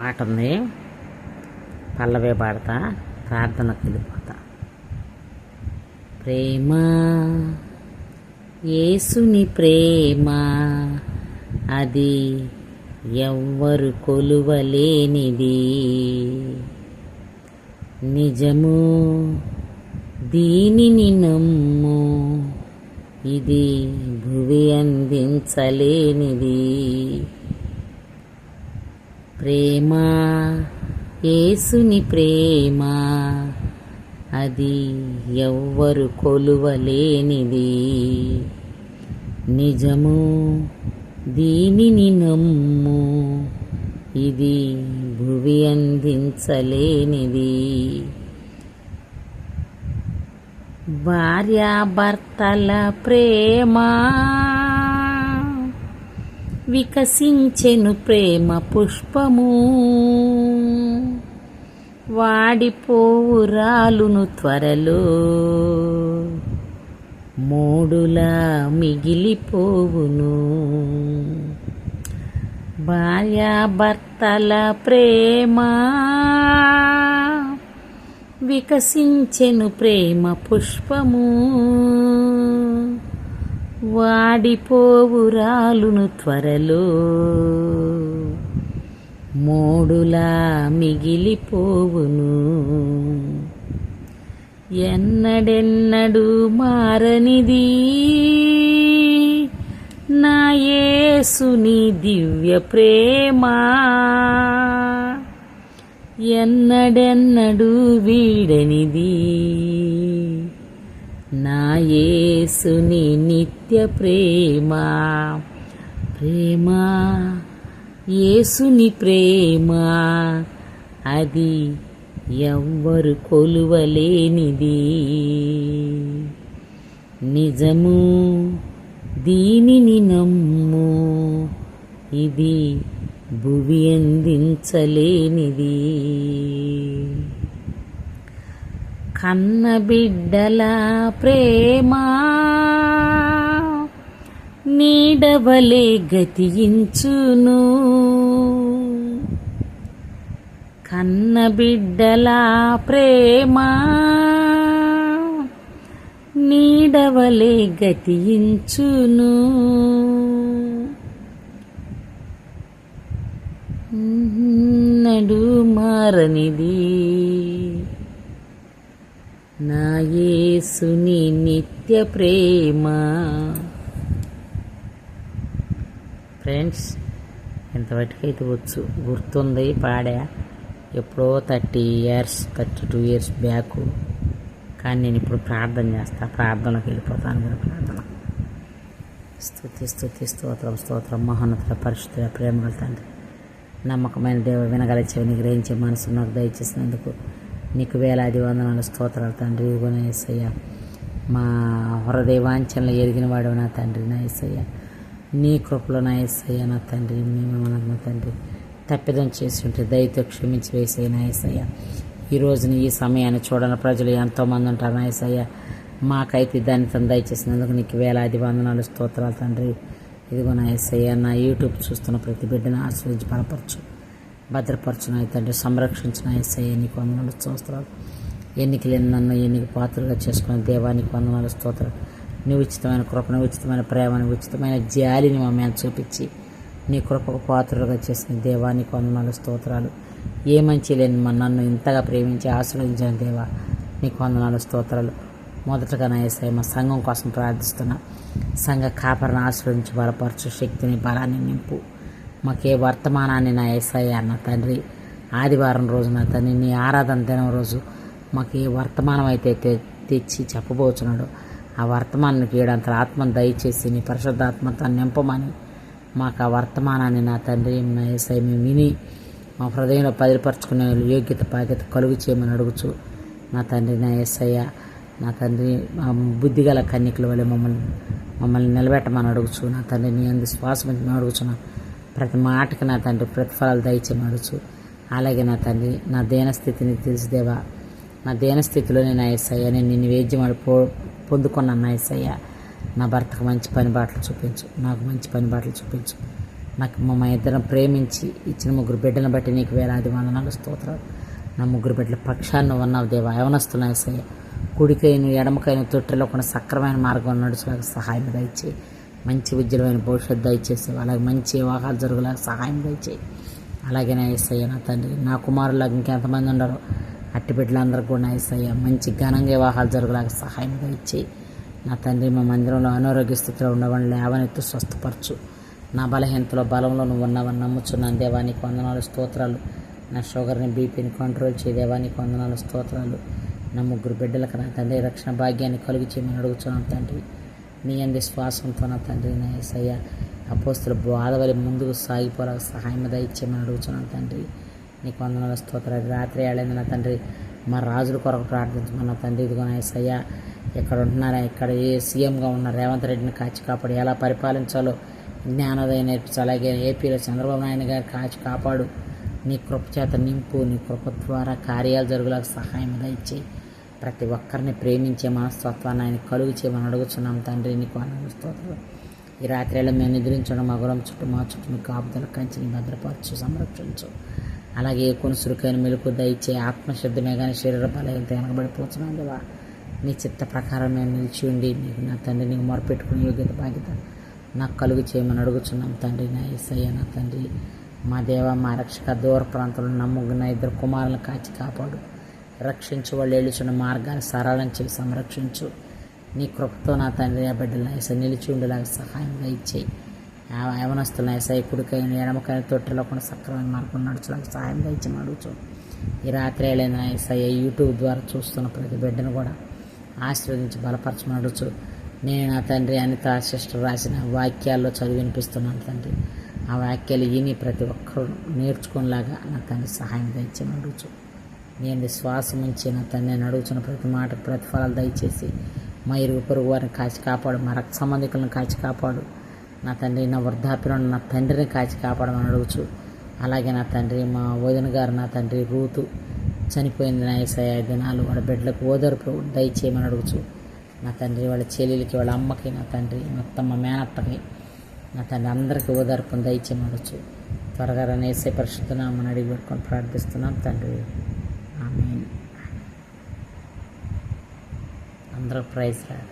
పాట ఉంది పల్లవే పాడతా ప్రార్థనకు వెళ్ళిపోతా ప్రేమ యేసుని ప్రేమ అది ఎవ్వరు కొలువలేనిది. నిజము దీనిని నమ్ము ఇది భువి అందించలేనిది. ప్రేమ యేసుని ప్రేమ. అది ఎవ్వరు కొలువలేనిది. నిజము దీనిని నమ్ము. ఇది భువి అందించలేనిది. భార్యాభర్తల ప్రేమ. వికసించెను ప్రేమ పుష్పము. వాడిపోవురాలును త్వరలో. మూడులా మిగిలిపోవును. భార్యాభర్తల ప్రేమ. వికసించెను ప్రేమ పుష్పము. వాడిపోవురాలును త్వరలో. మోడులా మిగిలిపోవును. ఎన్నడెన్నడు మారనిది. నా యేసుని దివ్య ప్రేమ. ఎన్నడెన్నడు వీడనిది. నా యేసుని నిత్య ప్రేమ ప్రేమ యేసుని ప్రేమ. అది ఎవ్వరు కొలువలేనిది. నిజము దీనిని నమ్ము ఇది భువి అందించలేనిది. కన్నబిడ్డల ప్రేమ నీడవలే గతించును కన్నబిడ్డల ప్రేమ నీడవలే గతించును నడు మారనిది నాయేసుని నిత్య ప్రేమ. ఫ్రెండ్స్ ఎంతవరకైతే వచ్చు గుర్తుంది పాడా? ఎప్పుడో thirty years thirty two years back. కానీ నేను ఇప్పుడు ప్రార్థన చేస్తా. ప్రార్థనకు వెళ్ళిపోతాను కూడా ప్రార్థన. స్థుతి స్థుతి స్తోత్రం స్తోత్రం. మహోన్నతుల పరిశుద్ధుల ప్రేమగల తండ్రి. నమ్మకమైన దేవ వినగల చెవిని గ్రహించే మనసు నాకు దయచేసినందుకు నీకు వేలాది వందనాలు స్తోత్రాలు తండ్రి. ఇదిగో నా మా హృదయ వాంఛనలు ఎరిగిన వాడు నా తండ్రి నా నీ కృపలో నా యేసయ్య నా తండ్రి. మేము నా తండ్రి. తప్పిదం చేసి ఉంటే దయతో క్షమించి వేసే నాయసయ్య ఈ రోజున ఈ సమయాన్ని చూడని ప్రజలు ఎంతోమంది ఉంటారు నాయసయ్య మాకైతే దాన్ని తను దయచేసినందుకు నీకు వేలాది వందనాలు స్తోత్రాలు తండ్రి. ఇదిగో నాయసయ్య నా యూట్యూబ్ చూస్తున్న ప్రతి బిడ్డను ఆశ్రయించి బలపరచు. భద్రపరచున. తండ్రి సంరక్షించిన. ఎస్ఐ నీకు వందనాలు స్తోత్రాలు. ఎన్నికలేని నన్ను ఎన్నిక పాత్రగా చేసుకున్న దేవానికి వందనాలు స్తోత్రాలు. నీ ఉచితమైన కృపను ఉచితమైన ప్రేమను ఉచితమైన జాలిని మా మీద చూపించి నీ కృపకు పాత్రలుగా చేసిన దేవానికి వందనాలు స్తోత్రాలు. ఏ మంచి లేని మా నన్ను ఇంతగా ప్రేమించి ఆశ్రయించిన దేవా నీకు వందనాలు స్తోత్రాలు. మొదటగా నా ఎస్ఐ మా సంఘం కోసం ప్రార్థిస్తున్నా. సంఘ కాపరను ఆశ్రయించి బలపరచు శక్తిని బలాన్ని నింపు. మాకే వర్తమానాన్ని నా ఏసయ్య అన్న తండ్రి. ఆదివారం రోజు నా తండ్రి నీ ఆరాధన దినం రోజు మాకు ఏ వర్తమానం అయితే తెచ్చి చెప్పబోతున్నాడో ఆ వర్తమానానికి ఏడంత ఆత్మను దయచేసి నీ పరిశుద్ధాత్మతో నింపమని మాకు ఆ వర్తమానాన్ని నా తండ్రి నా ఏసై మేము విని మా హృదయంలో పదిలిపరచుకునే యోగ్యత బాధ్యత కలుగు చేయమని అడుగుచు. నా తండ్రి నా ఏసయ్య నా తండ్రి బుద్ధిగల కన్నికల వల్ల మమ్మల్ని మమ్మల్ని నిలబెట్టమని అడుగుచు. నా తండ్రి నీ అందు శ్వాసం మేము అడుగుచున్నాం. ప్రతి మాటకి నా తండ్రి ప్రతిఫలాలు దయచేయమని అలాగే నా తండ్రి నా దేన స్థితిని తెలిసి దేవా. నా దేన నేను నా నేను నిన్ను వేద్యం పో పొందుకున్నాను నా నా భర్తకు మంచి పని బాటలు చూపించు నాకు మంచి పని బాటలు చూపించు. నాకు మా ఇద్దరం ప్రేమించి ఇచ్చిన ముగ్గురు బిడ్డలను బట్టి నీకు వేలాది వందనాలు స్తోత్రాలు. నా ముగ్గురు బిడ్డల పక్షాన్ని ఉన్నావు దేవా. యవనస్తున్నాయి సయ్య కుడికైన ఎడమకైన తొట్టెలో కొన్ని సక్రమైన మార్గం నడుచులాగా సహాయం దయచేయి. మంచి ఉజ్వలమైన భవిష్యత్తు దయచేసి అలాగే మంచి వివాహాలు జరుగులాగా సహాయం దయచేయి. అలాగే నా ఎస్ఐ నా తండ్రి నా కుమారులాగా ఇంకెంతమంది ఉండరు? అట్టి బిడ్డలందరికీ కూడా నా ఎస్ఐ మంచి ఘనంగా వివాహాలు జరుగులాగా సహాయం దయచేయి. నా తండ్రి మా మందిరంలో అనారోగ్య స్థితిలో ఉండవని లేవనెత్తు స్వస్థపరచు. నా బలహీనతలో బలంలో నువ్వు ఉన్నావని నమ్ముచున్నాను. దేవానికి వందనాలు స్తోత్రాలు. నా షుగర్ని బీపీని కంట్రోల్ చేయ. దేవానికి వందనాలు స్తోత్రాలు. నా ముగ్గురు బిడ్డలకు నా తండ్రి రక్షణ భాగ్యాన్ని కలుగు చేయమని అడుగుతున్నాను తండ్రి. నీ అంది శ్వాసంతో నా తండ్రి నా ఏసయ్య అపోస్తుల బాధవలి ముందుకు సాగిపోరా సహాయం దయచేయమని అడుగుతున్నాను తండ్రి. నీకు వందనాల స్తోత్ర రాత్రి ఏళ్ళైంది నా తండ్రి మా రాజుల కొరకు ప్రార్థించమన్న తండ్రి. ఇదిగో నా ఏసయ్య ఇక్కడ ఉంటున్నారా ఇక్కడ ఏ సీఎంగా ఉన్న రేవంత్ రెడ్డిని కాచి కాపాడు. ఎలా పరిపాలించాలో జ్ఞానోదయం నేర్పించు. అలాగే ఏపీలో చంద్రబాబు నాయుడు గారు కాచి కాపాడు. నీ కృప చేత నింపు నీ కృప ద్వారా కార్యాలు జరుగులకు సహాయం దయచేయి. ప్రతి ఒక్కరిని ప్రేమించే మనస్తత్వాన్ని ఆయన కలుగు చేయమని అడుగుతున్నాం తండ్రి నీకు స్తోత్రం ఈ రాత్రిలో మేము నిద్రించడం మగరం చుట్టూ మా చుట్టూ కాపుదల కంచిని భద్రపరచు సంరక్షించు. అలాగే ఏ కొన్ని సురుకైన మెలకు దయచే ఆత్మశుద్ధమే కానీ శరీర బలహీనత వెనకబడిపోతున్నాం దేవా. నీ చిత్త ప్రకారం మేము నిలిచి ఉండి నీకు నా తండ్రి నీకు మొరపెట్టుకుని యోగ్యత బాధ్యత నాకు కలుగు చేయమని అడుగుతున్నాం తండ్రి నా ఎస్ఐ నా తండ్రి. మా దేవ మా రక్షక దూర ప్రాంతంలో నమ్ముకున్న ఇద్దరు కుమారులను కాచి కాపాడు. రక్షించు వాళ్ళు ఏలుచున్న మార్గాన్ని సరళం చేసి సంరక్షించు. నీ కృపతో నా తండ్రి ఆ బిడ్డలను ఐస నిలిచి ఉండేలాగా సహాయంగా ఇచ్చేయి యవనస్తులను ఐసై కుడికైన ఎడమకైన తొట్టెలో కూడా సక్రమైన మార్గం నడుచులాగా సహాయంగా ఇచ్చి అడుగుచు. ఈ రాత్రి ఏళ్ళైన ఐసఐ యూట్యూబ్ ద్వారా చూస్తున్న ప్రతి బిడ్డను కూడా ఆశీర్వదించి బలపరచమని నేను నా తండ్రి అనిత సిస్టర్ రాసిన వాక్యాల్లో చదివి వినిపిస్తున్నాను తండ్రి. ఆ వాక్యాలు విని ప్రతి ఒక్కరూ నేర్చుకునేలాగా నా తండ్రి సహాయం దయచేయమని అడుగుచు. నేను విశ్వాసం ఉంచిన నా తండ్రి నేను అడుగుతున్న ప్రతి మాట ప్రతిఫలాలు దయచేసి మా ఇరుగు పొరుగు వారిని కాచి కాపాడు మా రక్త సంబంధికులను కాచి కాపాడు. నా తండ్రి నా వృద్ధాప్యంలో నా తండ్రిని కాచి కాపాడమని అడుగుచు. అలాగే నా తండ్రి మా వదిన గారు నా తండ్రి రూతు చనిపోయింది నా ఏసఐ దినాలు వాళ్ళ బిడ్డలకు ఓదర్పు దయచేయమని అడుగుచు. నా తండ్రి వాళ్ళ చెల్లెలకి వాళ్ళ అమ్మకి నా తండ్రి మొత్తం మా మేనత్తకి నా తండ్రి అందరికీ ఓదార్పును దయచేయమని అడుగుచు. త్వరగా నేసే పరిశుద్ధనామని అడిగి పెట్టుకొని ప్రార్థిస్తున్నాం. తండ్రి entreprise lah